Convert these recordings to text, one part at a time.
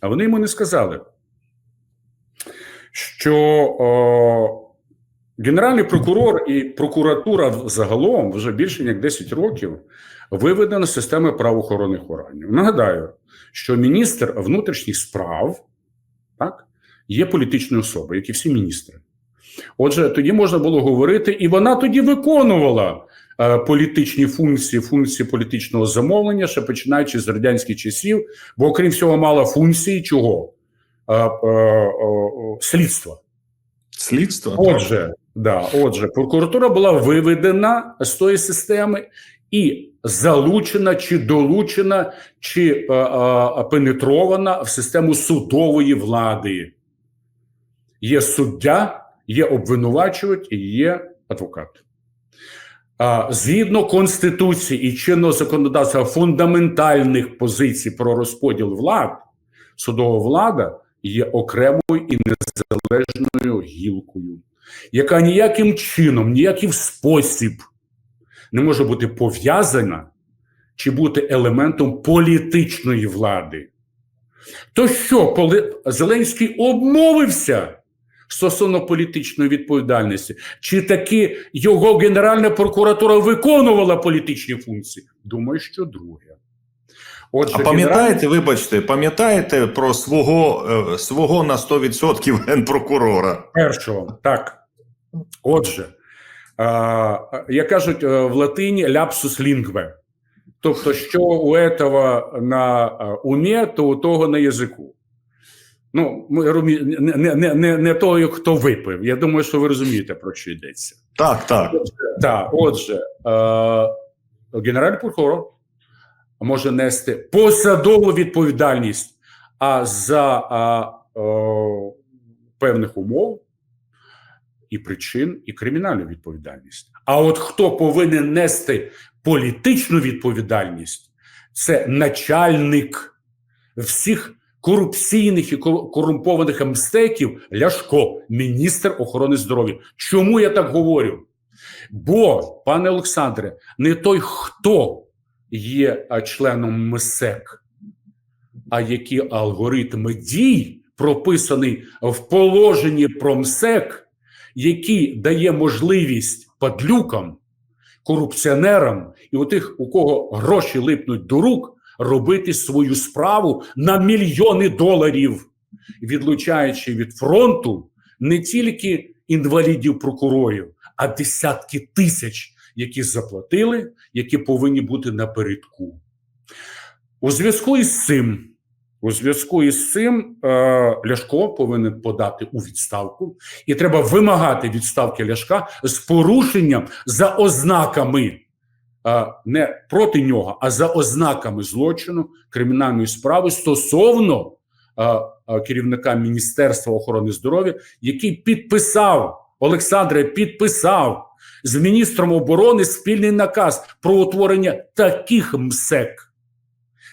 А вони йому не сказали, що о, Генеральний прокурор і прокуратура загалом вже більше ніж 10 років виведена з системи правоохоронних органів. Нагадаю, що міністр внутрішніх справ так, є політичною особою, як і всі міністри. Отже, тоді можна було говорити, і вона тоді виконувала політичні функції, функції політичного замовлення, ще починаючи з радянських часів, бо, окрім всього, мала функції чого? Е, е, е, слідства. Слідство? Отже, да, отже, прокуратура була виведена з тої системи і залучена чи долучена, чи е, е, пенетрована в систему судової влади. Є суддя, є обвинувачувач і є адвокат. Згідно Конституції і чинного законодавства фундаментальних позицій про розподіл влад, судова влада є окремою і незалежною гілкою, яка ніяким чином, ніяким спосіб не може бути пов'язана чи бути елементом політичної влади. То що, поли... Зеленський обмовився стосовно політичної відповідальності? Чи таки його Генеральна прокуратура виконувала політичні функції? Думаю, що друге. Отже, а пам'ятаєте, вибачте, пам'ятаєте про свого е, свого на 100% генпрокурора? Першого, так. Отже, е, як кажуть в латині ляпсус лінгве. Тобто, що у этого на умі, то у того на язику. Ну, не не, не, не того, хто випив. Я думаю, що ви розумієте, про що йдеться. Так, так. Отже, так, отже, е, генеральний прокурор може нести посадову відповідальність а за а, о, певних умов і причин, і кримінальну відповідальність. А от хто повинен нести політичну відповідальність, це начальник всіх корупційних і корумпованих мстеків Ляшко, міністр охорони здоров'я. Чому я так говорю? Бо, пане Олександре, не той, хто є членом МСЕК, а які алгоритми дій прописаний в положенні про МСЕК, який дає можливість падлюкам, корупціонерам і у тих, у кого гроші липнуть до рук, робити свою справу на мільйони доларів, відлучаючи від фронту не тільки інвалідів прокурорів, а десятки тисяч які заплатили, які повинні бути напередку. У зв'язку із цим, у зв'язку із цим, е, Ляшко повинен подати у відставку, і треба вимагати відставки Ляшка з порушенням за ознаками. Не проти нього, а за ознаками злочину кримінальної справи стосовно керівника Міністерства охорони здоров'я, який підписав Олександре, підписав з міністром оборони спільний наказ про утворення таких МСЕК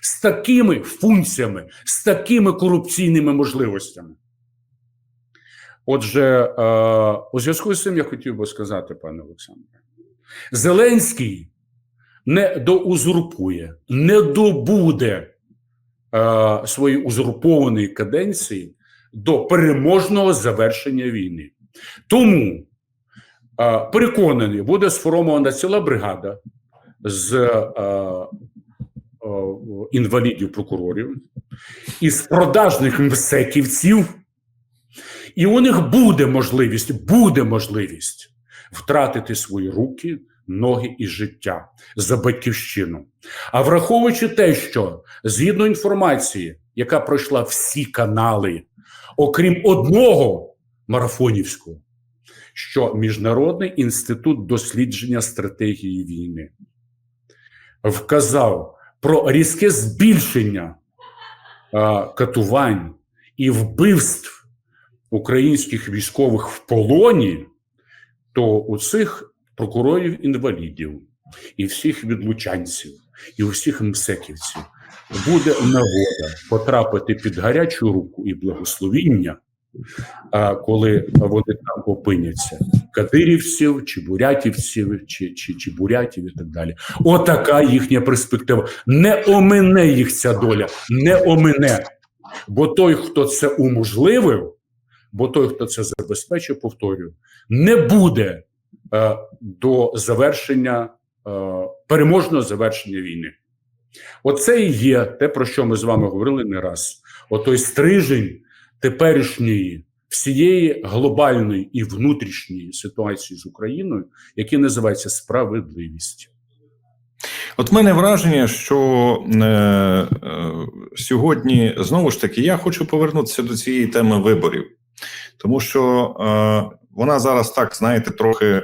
з такими функціями, з такими корупційними можливостями. Отже, у зв'язку з цим я хотів би сказати, пане Олександре, Зеленський не доузурпує, не добуде е, своєї узурпованої каденції до переможного завершення війни. Тому переконаний, буде сформована ціла бригада з інвалідів прокурорів із продажних мсеківців, і у них буде можливість, буде можливість втратити свої руки, ноги і життя за батьківщину. А враховуючи те, що згідно інформації, яка пройшла всі канали, окрім одного марафонівського що Міжнародний інститут дослідження стратегії війни вказав про різке збільшення а, катувань і вбивств українських військових в полоні, то у цих прокурорів інвалідів і всіх відлучанців, і усіх мсеківців буде нагода потрапити під гарячу руку і благословіння а коли вони там опиняться кадирівців, чи бурятівців, чи чи, чи бурятів і так далі. Отака їхня перспектива. Не омине їх ця доля, не омине. Бо той, хто це уможливив, бо той, хто це забезпечив, повторюю, не буде до завершення е, переможного завершення війни. Оце і є те, про що ми з вами говорили не раз. Отой стрижень теперішньої всієї глобальної і внутрішньої ситуації з Україною, який називається справедливість. От в мене враження, що е, е, сьогодні знову ж таки я хочу повернутися до цієї теми виборів, тому що е, вона зараз так, знаєте, трохи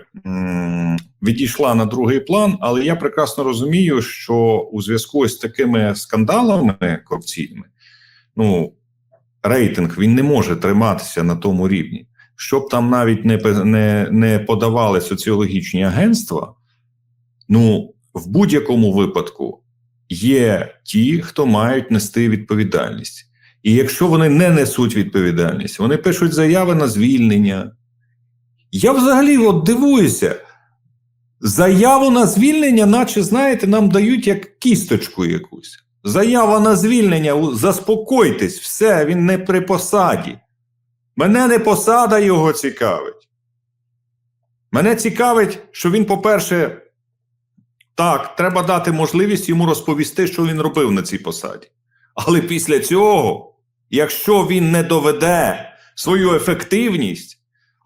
відійшла на другий план, але я прекрасно розумію, що у зв'язку з такими скандалами корупційними, ну рейтинг він не може триматися на тому рівні, щоб там навіть не, не, не подавали соціологічні агентства. Ну, в будь-якому випадку є ті, хто мають нести відповідальність. І якщо вони не несуть відповідальність, вони пишуть заяви на звільнення. Я взагалі от дивуюся. Заяву на звільнення, наче, знаєте, нам дають як кісточку якусь. Заява на звільнення, заспокойтесь, все, він не при посаді. Мене не посада його цікавить. Мене цікавить, що він, по-перше, так, треба дати можливість йому розповісти, що він робив на цій посаді. Але після цього, якщо він не доведе свою ефективність,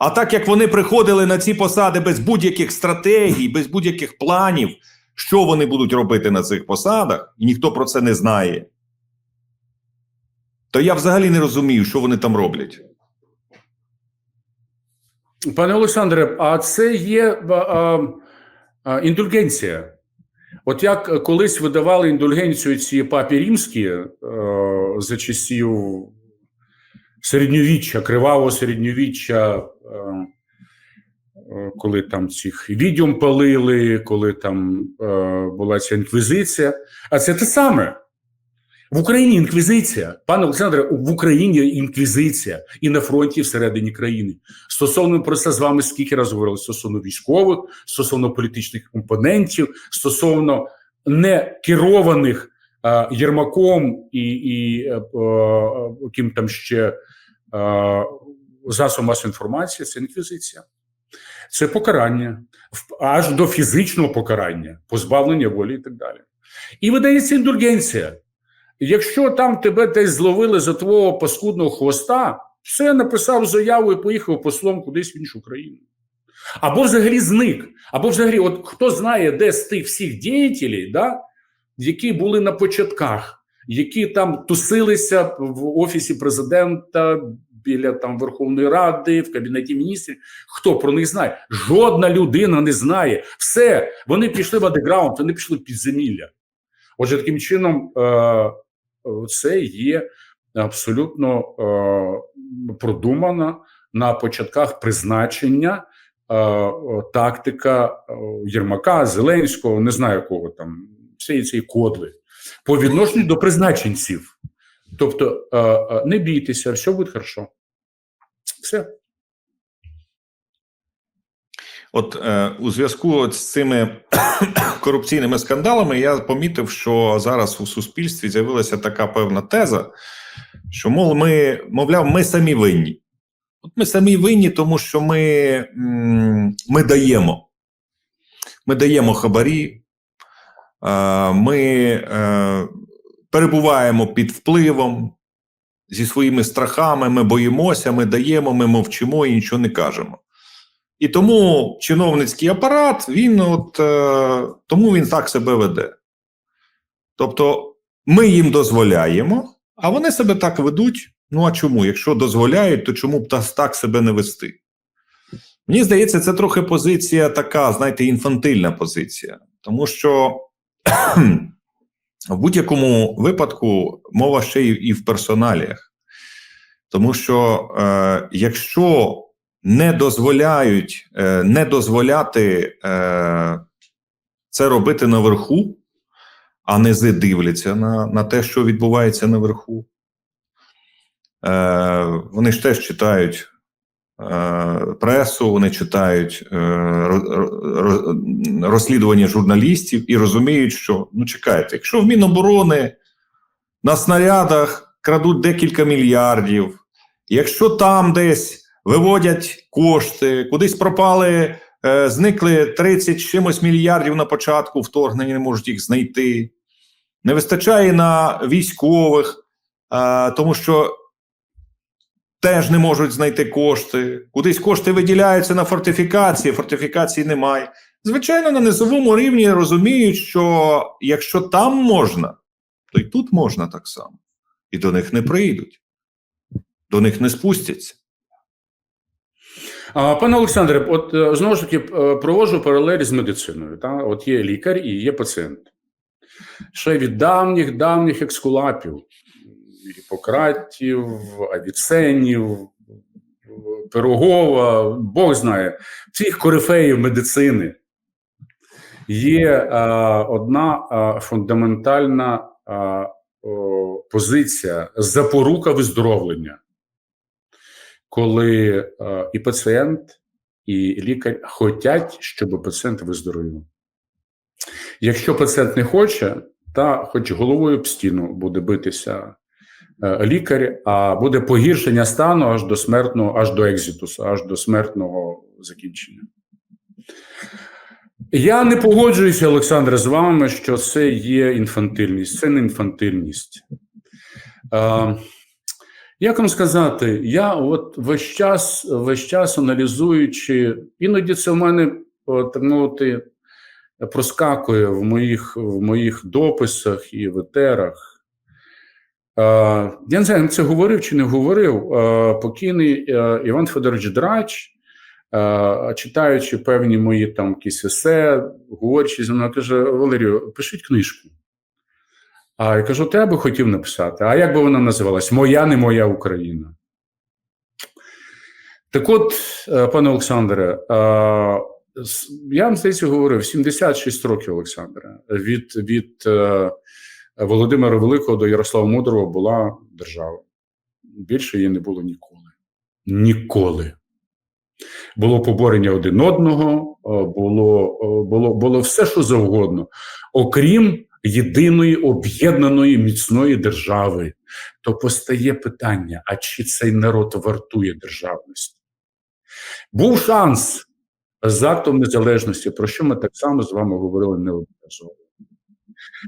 а так як вони приходили на ці посади без будь-яких стратегій, без будь-яких планів, що вони будуть робити на цих посадах, і ніхто про це не знає, то я взагалі не розумію, що вони там роблять. Пане Олександре, а це є а, а, а, індульгенція. От як колись видавали індульгенцію ці папі римські е, за часів середньовіччя, кривавого середньовіччя, коли там цих відьом палили, коли там е, була ця інквізиція. А це те саме. В Україні інквізиція. Пане Олександре, в Україні інквізиція і на фронті всередині країни. Стосовно про це з вами скільки разів говорили стосовно військових, стосовно політичних компонентів, стосовно не керованих е, Єрмаком і, і е, е, ким там ще е, засобом масової інформації, це інквізиція. Це покарання, аж до фізичного покарання, позбавлення волі і так далі. І видається індульгенція. Якщо там тебе десь зловили за твого паскудного хвоста, все написав заяву і поїхав послом кудись в іншу країну. Або взагалі зник. Або взагалі, от хто знає, де з тих всіх діятелів, да, які були на початках, які там тусилися в офісі президента, біля там Верховної Ради, в кабінеті міністрів. Хто про них знає? Жодна людина не знає. Все, вони пішли в андеграунд, вони пішли в підземілля. Отже, таким чином, е, це є абсолютно е, продумана на початках призначення е, тактика Єрмака, Зеленського, не знаю кого там, всієї цієї кодли по відношенню до призначенців. Тобто, е, е, не бійтеся, все буде хорошо. Все. От е, у зв'язку з цими корупційними скандалами я помітив, що зараз у суспільстві з'явилася така певна теза, що мов ми, мовляв, ми самі винні. От ми самі винні, тому що ми, ми даємо. Ми даємо хабарі, ми перебуваємо під впливом зі своїми страхами, ми боїмося, ми даємо, ми мовчимо і нічого не кажемо. І тому чиновницький апарат, він от е, тому він так себе веде. Тобто, ми їм дозволяємо, а вони себе так ведуть. Ну а чому? Якщо дозволяють, то чому б так себе не вести? Мені здається, це трохи позиція така, знаєте, інфантильна позиція. Тому що в будь-якому випадку мова ще і в персоналіях. Тому що е, якщо не дозволяють е, не дозволяти е, це робити наверху, а низи дивляться на, на те, що відбувається наверху. Е, вони ж теж читають пресу, вони читають е, ро- ро- розслідування журналістів і розуміють, що ну чекайте, якщо в Міноборони на снарядах крадуть декілька мільярдів, якщо там десь виводять кошти, кудись пропали, е, зникли 30 чимось мільярдів на початку вторгнення, не можуть їх знайти. Не вистачає на військових, е, тому що теж не можуть знайти кошти. Кудись кошти виділяються на фортифікації, фортифікації немає. Звичайно, на низовому рівні розуміють, що якщо там можна, то й тут можна так само. І до них не прийдуть, до них не спустяться. Пане Олександре, от е, знову ж таки е, проводжу паралель з медициною. Та? От є лікар і є пацієнт. Ще від давніх давніх екскулапів, Гіппократів, Авіценів, Пирогова, Бог знає, всіх корифеїв медицини є е, одна е, фундаментальна е, позиція запорука виздоровлення коли е, і пацієнт, і лікар хочуть, щоб пацієнт виздоровів. Якщо пацієнт не хоче, та хоч головою об стіну буде битися лікар, а буде погіршення стану аж до смертного, аж до екзитусу, аж до смертного закінчення. Я не погоджуюся, Олександре, з вами, що це є інфантильність. Це не інфантильність. Е, як вам сказати, я от весь час, весь час аналізуючи, іноді це в мене так мовити, проскакує в моїх, в моїх дописах і в етерах. Е, я не знаю, це говорив чи не говорив. Е, покійний е, Іван Федорович Драч, читаючи певні мої там якісь есе, говорячи зі мною, каже: Валерію, пишіть книжку. А я кажу, те я би хотів написати. А як би вона називалась? Моя не моя Україна. Так от, пане Олександре, я вам здається говорив 76 років, Олександре. Від, від Володимира Великого до Ярослава Мудрого була держава. Більше її не було ніколи. Ніколи. Було поборення один одного, е, було, е, було, було все, що завгодно, окрім єдиної об'єднаної міцної держави, то постає питання: а чи цей народ вартує державності? Був шанс з актом незалежності, про що ми так само з вами говорили неодноразово.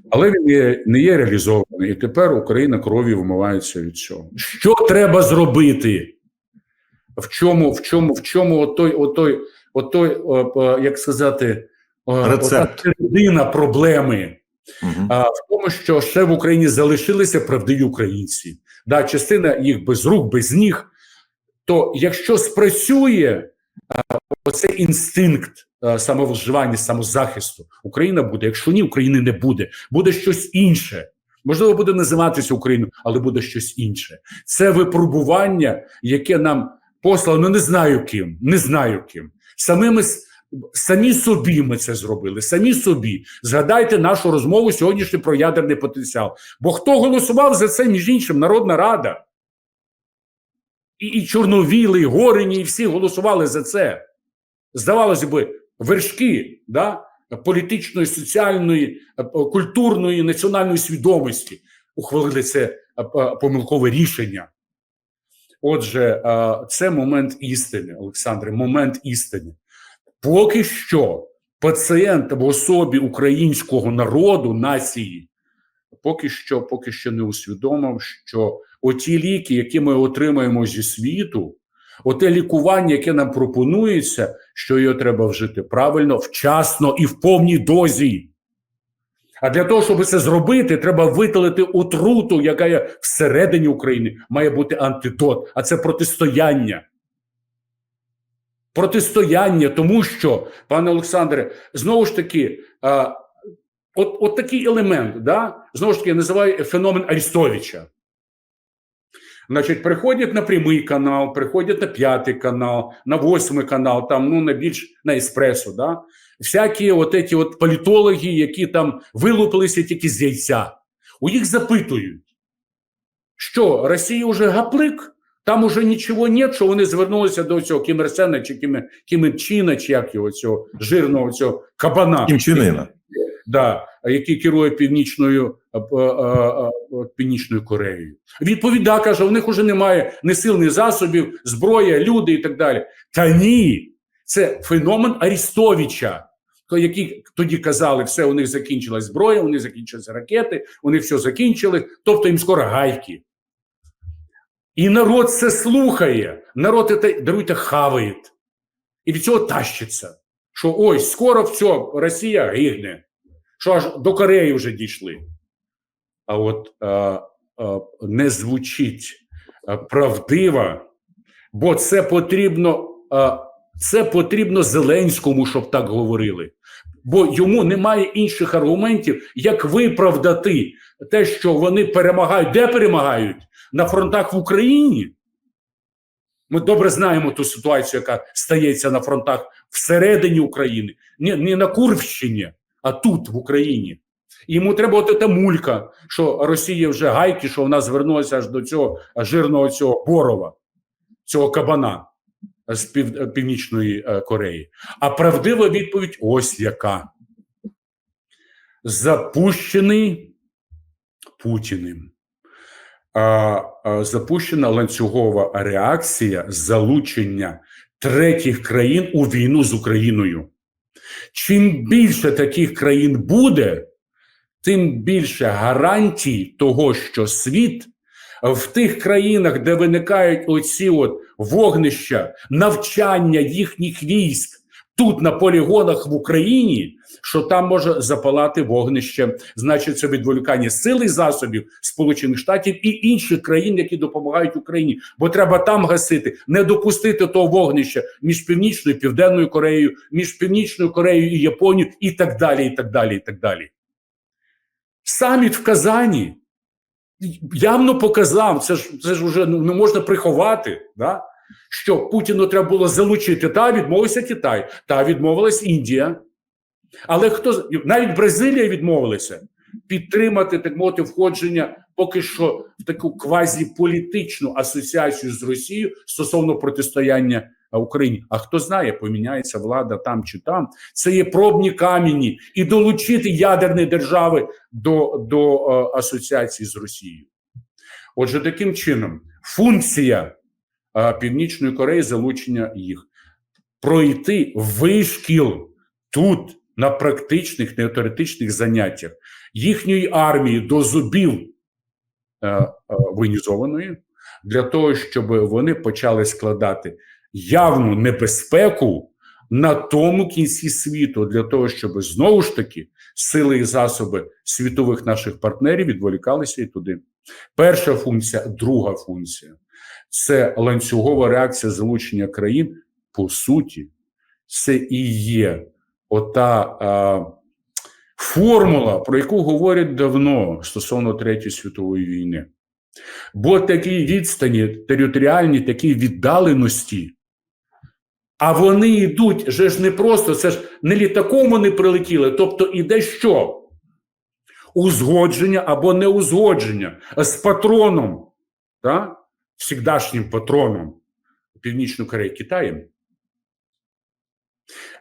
Але він є, не є реалізований, і тепер Україна крові вмивається від цього. Що треба зробити? В чому, в чому, в чому отой, отой, отой, о, як сказати, Рецепт. середина проблеми? Угу. А, в тому, що ще в Україні залишилися правдиві українці. Да, частина їх без рук, без ніг. То якщо спрацює а, оцей інстинкт а, самовиживання, самозахисту, Україна буде. Якщо ні, України не буде. Буде щось інше. Можливо, буде називатися Україною, але буде щось інше. Це випробування, яке нам послано, не знаю ким, не знаю ким. Самими с- самі собі ми це зробили. Самі собі. Згадайте нашу розмову сьогоднішню про ядерний потенціал. Бо хто голосував за це, між іншим, Народна Рада. І, і Чорновіли, і Горині, і всі голосували за це. Здавалося би, вершки да, політичної, соціальної, е, культурної, національної свідомості ухвалили це е, помилкове рішення. Отже, е, це момент істини, Олександре, момент істини. Поки що пацієнт в особі українського народу, нації, поки що, поки що не усвідомив, що оті ліки, які ми отримаємо зі світу, оте лікування, яке нам пропонується, що його треба вжити правильно, вчасно і в повній дозі. А для того, щоб це зробити, треба видалити отруту, яка є всередині України, має бути антидот, а це протистояння. Протистояння, тому що, пане Олександре, знову ж таки, от, от такий елемент, да? знову ж таки, я називаю феномен Арістовича. Значить, приходять на прямий канал, приходять на п'ятий канал, на восьмий канал, там ну на більш на еспресо, да? всякі от эти от політологи, які там вилупилися тільки з яйця. У їх запитують, що Росія вже гаплик, там уже нічого нет, що вони звернулися до цього Кім Ір Сена чи Кім, Кім Ір Чіна, чи як його цього жирного цього кабана. Кімчинина. Да, який керує північною Північною Кореєю. Відповіда каже: у них уже немає ні сил, ні засобів, зброя, люди і так далі. Та ні, це феномен Арістовича. то Які тоді казали, все у них закінчилась зброя, у них закінчились ракети, у них все закінчили, тобто їм скоро гайки. І народ це слухає. Народ це, даруйте, хаває. І від цього тащиться. Що ось скоро все, Росія гигне, що аж до Кореї вже дійшли. А от е, е, не звучить е, правдиво, бо це потрібно, це потрібно Зеленському, щоб так говорили. Бо йому немає інших аргументів, як виправдати те, що вони перемагають. Де перемагають? На фронтах в Україні. Ми добре знаємо ту ситуацію, яка стається на фронтах всередині України, не, не на Курщині, а тут, в Україні. Йому треба от та мулька, що Росія вже гайки, що вона звернулася аж до цього жирного цього Борова, цього кабана з пів, Північної е, Кореї. А правдива відповідь ось яка. Запущений Путіним. А, а, запущена ланцюгова реакція залучення третіх країн у війну з Україною. Чим більше таких країн буде, тим більше гарантій того, що світ в тих країнах, де виникають оці от вогнища, навчання їхніх військ тут на полігонах в Україні, що там може запалати вогнище, значить, це відволікання сил і засобів Сполучених Штатів і інших країн, які допомагають Україні, бо треба там гасити, не допустити того вогнища між північною і південною Кореєю, між північною Кореєю і Японією, і так далі, і так далі, і так далі. Саміт в Казані явно показав, це ж це ж вже ну, не можна приховати, да? що Путіну треба було залучити. Та відмовився Китай, та відмовилась Індія. Але хто навіть Бразилія відмовилася підтримати так мовити входження поки що в таку квазіполітичну асоціацію з Росією стосовно протистояння Україні. А хто знає, поміняється влада там чи там. Це є пробні камені і долучити ядерні держави до, до е, асоціації з Росією. Отже, таким чином, функція е, Північної Кореї залучення їх пройти вишкіл тут на практичних, не теоретичних заняттях їхньої армії до зубів воєнізованої для того, щоб вони почали складати явну небезпеку на тому кінці світу, для того, щоб знову ж таки сили і засоби світових наших партнерів відволікалися і туди. Перша функція, друга функція це ланцюгова реакція залучення країн. По суті, це і є ота а, формула, про яку говорять давно стосовно Третьої світової війни. Бо такі відстані територіальні, такі віддаленості, а вони йдуть же ж не просто, це ж не літаком вони прилетіли, тобто іде що? Узгодження або неузгодження з патроном, так? всігдашнім патроном Північної Кореї Китаєм.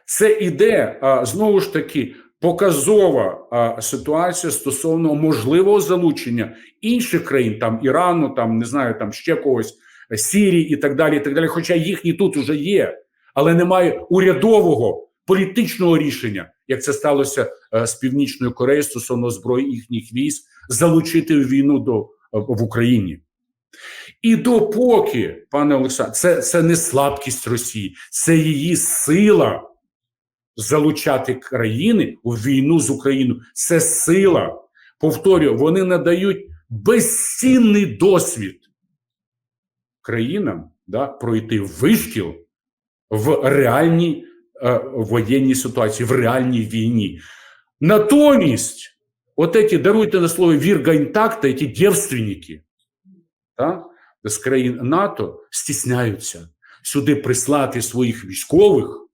Це іде знову ж таки показова а, ситуація стосовно можливого залучення інших країн, там Ірану, там не знаю, там ще когось Сірії і так далі. і так далі. Хоча їхні тут уже є, але немає урядового політичного рішення, як це сталося а, з північною Кореєю стосовно зброї їхніх військ, залучити війну до а, в Україні. І допоки, пане Олександр, це, це не слабкість Росії, це її сила залучати країни у війну з Україною. Це сила. Повторюю, вони надають безцінний досвід країнам да, пройти вишкіл в реальній е, воєнній ситуації, в реальній війні. Натомість, от эти, даруйте на слово вірганьтакта, ті дівственники да, з країн НАТО стісняються сюди прислати своїх військових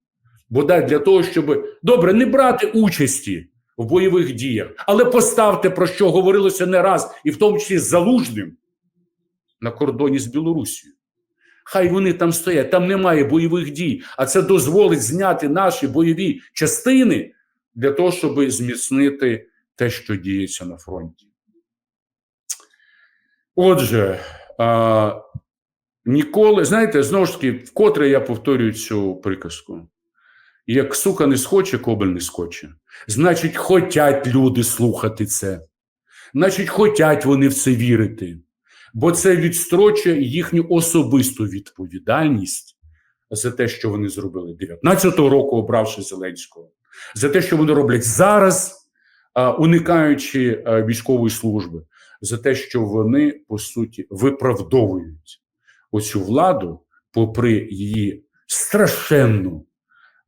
бодай для того, щоб добре не брати участі в бойових діях, але поставте про що говорилося не раз, і в тому числі залужним на кордоні з Білорусією. Хай вони там стоять, там немає бойових дій, а це дозволить зняти наші бойові частини для того, щоб зміцнити те, що діється на фронті. Отже, а, ніколи, знаєте, знову ж таки, вкотре я повторюю цю приказку. Як сука не схоче, кобель не скоче. Значить, хотять люди слухати це. Значить, хотять вони в це вірити. Бо це відстрочує їхню особисту відповідальність за те, що вони зробили 19-го року, обравши Зеленського, за те, що вони роблять зараз, уникаючи військової служби, за те, що вони по суті виправдовують оцю владу, попри її страшенну,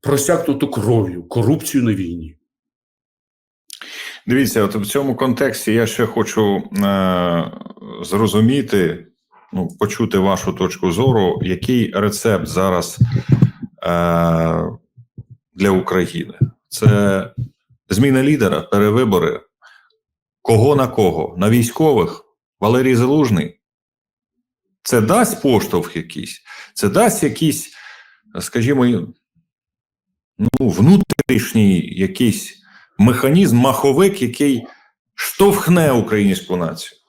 просякнуту кров'ю, корупцію на війні. Дивіться, от в цьому контексті я ще хочу е, зрозуміти, ну, почути вашу точку зору, який рецепт зараз е, для України? Це зміна лідера, перевибори. Кого на кого? На військових? Валерій Залужний? Це дасть поштовх якийсь? Це дасть якийсь, скажімо, ну, внутрішній якийсь механізм, маховик, який штовхне українську націю.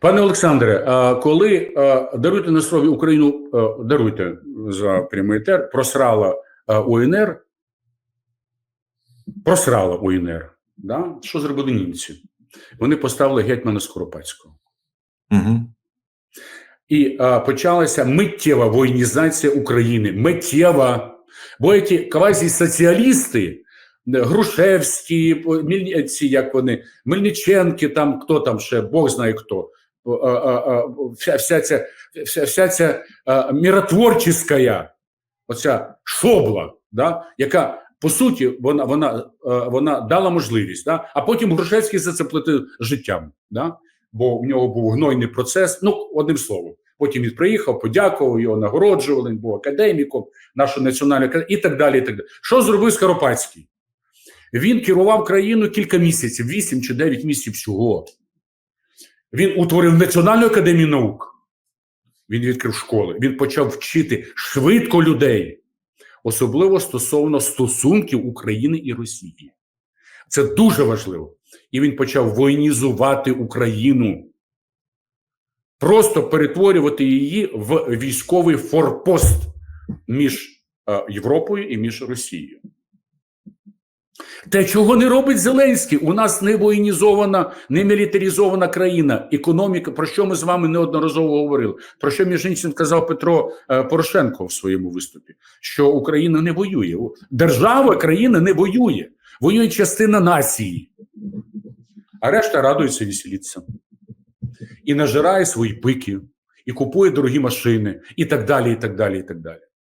Пане Олександре, коли даруйте на слові Україну, даруйте за прямий етер, просрала УНР, просрала УНР. Да? Що зробили німці? Вони поставили гетьмана Скоропадського. Угу. І а, почалася миттєва воєнізація України. Миттєва. Бо ці квазі-соціалісти, е, Грушевські, ці, як вони, Мельниченки, там хто там ще, Бог знає хто. А, Вся, вся ця, вся, вся ця миротворческая, оця шобла, да, яка по суті вона, вона, е, вона дала можливість, да, а потім Грушевський за це платив життям. Да, бо в нього був гнойний процес. Ну, одним словом, потім він приїхав, подякував, його нагороджували, він був академіком, нашу національну і так далі. І так далі. Що зробив Скоропадський? Він керував країною кілька місяців, 8 чи 9 місяців всього. Він утворив Національну академію наук. Він відкрив школи. Він почав вчити швидко людей, особливо стосовно стосунків України і Росії. Це дуже важливо. І він почав воєнізувати Україну, просто перетворювати її в військовий форпост між е, Європою і між Росією. Те, чого не робить Зеленський, у нас не воєнізована, не мілітаризована країна, економіка, про що ми з вами неодноразово говорили, про що між іншим сказав Петро е, Порошенко в своєму виступі, що Україна не воює. Держава, країна не воює, воює частина нації, а решта радується і веселиться. І нажирає свої пики, і купує дорогі машини, і так далі, і так далі, і так далі.